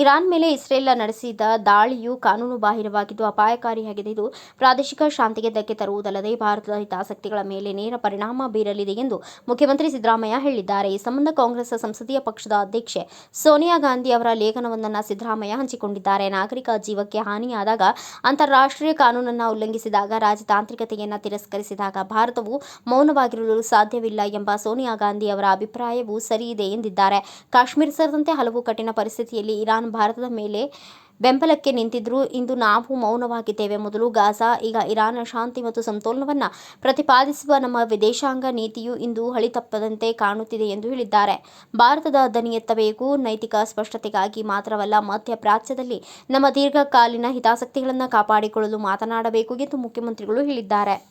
Iran ಮೇಲೆ Israel ನಡೆಸಿದ ದಾಳಿಯು ಕಾನೂನು ಬಾಹಿರವಾಗಿದ್ದು ಅಪಾಯಕಾರಿಯಾಗಿದೆ. ಇದು ಪ್ರಾದೇಶಿಕ ಶಾಂತಿಗೆ ಧಕ್ಕೆ ತರುವುದಲ್ಲದೆ ಭಾರತದ ಹಿತಾಸಕ್ತಿಗಳ ಮೇಲೆ ನೇರ ಪರಿಣಾಮ ಬೀರಲಿದೆ ಎಂದು ಮುಖ್ಯಮಂತ್ರಿ ಸಿದ್ದರಾಮಯ್ಯ ಹೇಳಿದ್ದಾರೆ. ಈ ಸಂಬಂಧ ಕಾಂಗ್ರೆಸ್ ಸಂಸದೀಯ ಪಕ್ಷದ ಅಧ್ಯಕ್ಷೆ ಸೋನಿಯಾ ಗಾಂಧಿ ಅವರ ಲೇಖನವೊಂದನ್ನು ಸಿದ್ದರಾಮಯ್ಯ ಹಂಚಿಕೊಂಡಿದ್ದಾರೆ. ನಾಗರಿಕ ಜೀವಕ್ಕೆ ಹಾನಿಯಾದಾಗ ಅಂತಾರಾಷ್ಟ್ರೀಯ ಕಾನೂನನ್ನು ಉಲ್ಲಂಘಿಸಿದಾಗ, ರಾಜತಾಂತ್ರಿಕತೆಯನ್ನು ತಿರಸ್ಕರಿಸಿದಾಗ ಭಾರತವು ಮೌನವಾಗಿರಲು ಸಾಧ್ಯವಿಲ್ಲ ಎಂಬ ಸೋನಿಯಾ ಗಾಂಧಿ ಅವರ ಅಭಿಪ್ರಾಯವೂ ಸರಿಯಿದೆ ಎಂದಿದ್ದಾರೆ. ಕಾಶ್ಮೀರ ಸೇರಿದಂತೆ ಹಲವು ಕಠಿಣ ಪರಿಸ್ಥಿತಿಯಲ್ಲಿ ಇರಾನ್ ಭಾರತದ ಮೇಲೆ ಬೆಂಬಲಕ್ಕೆ ನಿಂತಿದ್ರು. ಇಂದು ನಾವು ಮೌನವಾಗಿದ್ದೇವೆ. ಮೊದಲು ಗಾಜಾ, ಈಗ ಇರಾನ್ ಶಾಂತಿ ಮತ್ತು ಸಮತೋಲನವನ್ನು ಪ್ರತಿಪಾದಿಸುವ ನಮ್ಮ ವಿದೇಶಾಂಗ ನೀತಿಯು ಇಂದು ಹಳಿತಪ್ಪದಂತೆ ಕಾಣುತ್ತಿದೆ ಎಂದು ಹೇಳಿದ್ದಾರೆ. ಭಾರತದ ದನಿ ಎತ್ತಬೇಕು ನೈತಿಕ ಸ್ಪಷ್ಟತೆಗಾಗಿ ಮಾತ್ರವಲ್ಲ ಮಧ್ಯ ಪ್ರಾಚ್ಯದಲ್ಲಿ ನಮ್ಮ ದೀರ್ಘಕಾಲೀನ ಹಿತಾಸಕ್ತಿಗಳನ್ನು ಕಾಪಾಡಿಕೊಳ್ಳಲು ಮಾತನಾಡಬೇಕು ಎಂದು ಮುಖ್ಯಮಂತ್ರಿಗಳು ಹೇಳಿದ್ದಾರೆ.